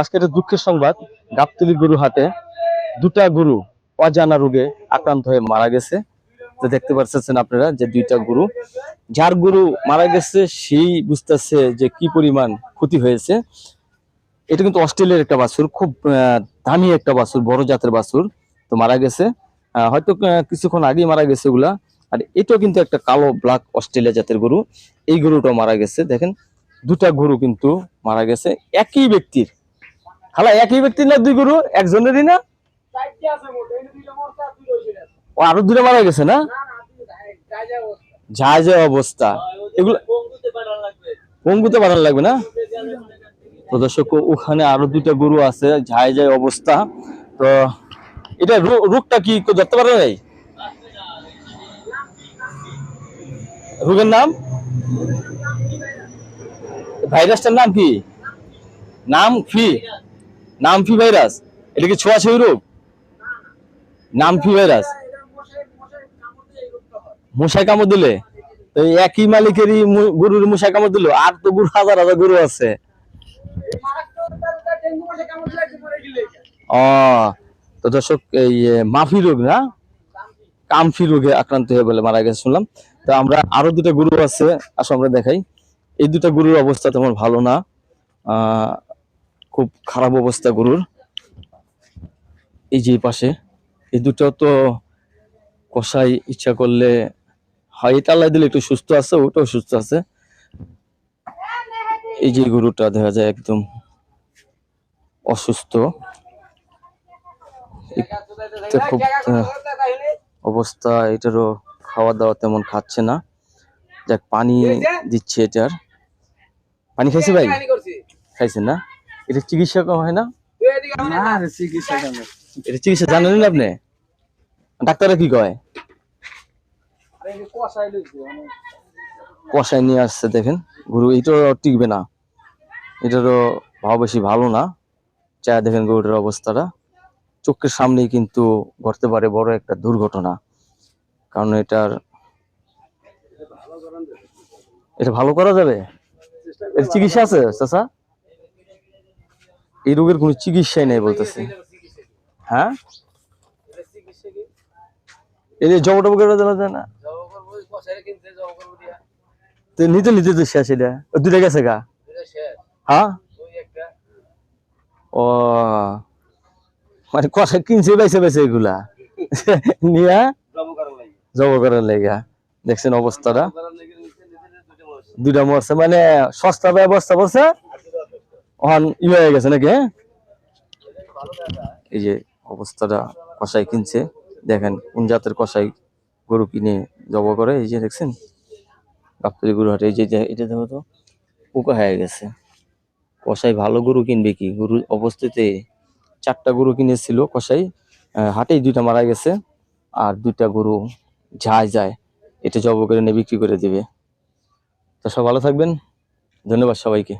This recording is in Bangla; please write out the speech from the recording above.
আজকের একটা দুঃখের সংবাদ, গাবতলি গরু হাটে দুটা গরু অজানা রোগে আক্রান্ত হয়ে মারা গেছে। তো দেখতে পাচ্ছেন আপনারা যে দুইটা গরু, যার গরু মারা গেছে সেই বুঝতেছে যে কি পরিমাণ ক্ষতি হয়েছে। এটা কিন্তু অস্ট্রেলিয়ার একটা বাছুর, খুব দামি একটা বাছুর, বড় জাতের বাছুর তো মারা গেছে। হয়তো কিছুক্ষণ আগেই মারা গেছে ওগুলা আর এটাও কিন্তু একটা কালো ব্ল্যাক অস্ট্রেলিয়া জাতের গরু, এই গরুটাও মারা গেছে। দেখেন, দুটা গরু কিন্তু মারা গেছে। একই ব্যক্তির খালা একই ব্যক্তির না দুই গরু? একজনেরই না? ও আরও দুটো মারা গেছে না? যা যা অবস্থা। এগুলো পঙ্গুতে বাড়ানো লাগবে। না? তো দর্শক ওখানে আরও দুইটা গরু আছে ঝাই যায় অবস্থা। তো এটা রোগটা কি ধরতে পারে নাই? রোগের নাম? ভাইরাসটার নাম কি? নাম ফি নাম ফি ভাইরাস, এটা কি ছোঁয়াছুঁই রোগ? নামফি ভাইরাস। মশাই কামড় দিলে? একই মালিকেরই গরুর মশাই কামড় দিল, আর তো গরু, হাজার হাজার গরু আছে। ও, তো দর্শক, এই মাফি রোগ না? কামফি রোগে আক্রান্ত হয়ে বলে মারা গেছে, শুনলাম। তো আমরা আরও দুটা গরু আছে, আসো আমরা দেখাই। এই দুটা গরুর অবস্থা তেমন ভালো না। খুব খারাপ অবস্থা গরুর। এই যে পাশে। এই দুটো তো কষাই ইচ্ছা করলে এটা আল্লাহ দিলে একটু সুস্থ আছে ওটাও সুস্থ আছে। এই যে গরুটা দেখা যায় একদম অসুস্থ। খুব অবস্থা এটারও খাওয়া দাওয়া তেমন খাচ্ছে না। যাক পানি দিচ্ছে এটার। পানি খাইছে ভাই? খাইছে না? এটা চিকিৎসা হয় না? এটা চিকিৎসা জানেন আপনি? ডাক্তাররা কি কয়? কষায় নিয়ে আসছে দেখেন। গরু এটারও টিকবে না। এটারও ভাব বেশি ভালো না। চা দেখেন গরুটার অবস্থাটা। চোখের সামনেই কিন্তু ঘটতে পারে বড় একটা দুর্ঘটনা। কারণ এটার এটা ভালো করা যাবে? এর চিকিৎসা আছে চাচা? এই রোগের কোনো চিকিৎসাই নেই বলতেছে। হ্যাঁ? এই যে জব টব করে দেওয়া যায় না? তো নিতে তো শেষ এটা। দুটা গেছে গা? হ্যাঁ? ও। মানে কষা কিনছে পাইছে পাইছে এগুলা। নিয়া জব করার লেগা। দেখছেন অবস্থাটা। দুইটা মরছে। মানে সস্তা ব্যবস্থা করছে ওখান ই হয়ে গেছে নাকি হ্যাঁ? এই যে অবস্থাটা কষাই কিনছে, দেখেন কোন জাতের কষাই গরু কিনে জব করে, এই যে দেখছেন? গাবতলি গরু হাটে, এই যে এটা দেখো তো, পোকা হয়ে গেছে। কষাই ভালো গরু কিনবে কি? গরু অবস্থিতে চারটা গরু কিনেছিল কষাই হাটেই দুইটা মারা গেছে, আর দুইটা গরু যায় যায়, এটা জব করে নিয়ে বিক্রি করে দিবে। তো সব ভালো থাকবেন, ধন্যবাদ সবাইকে।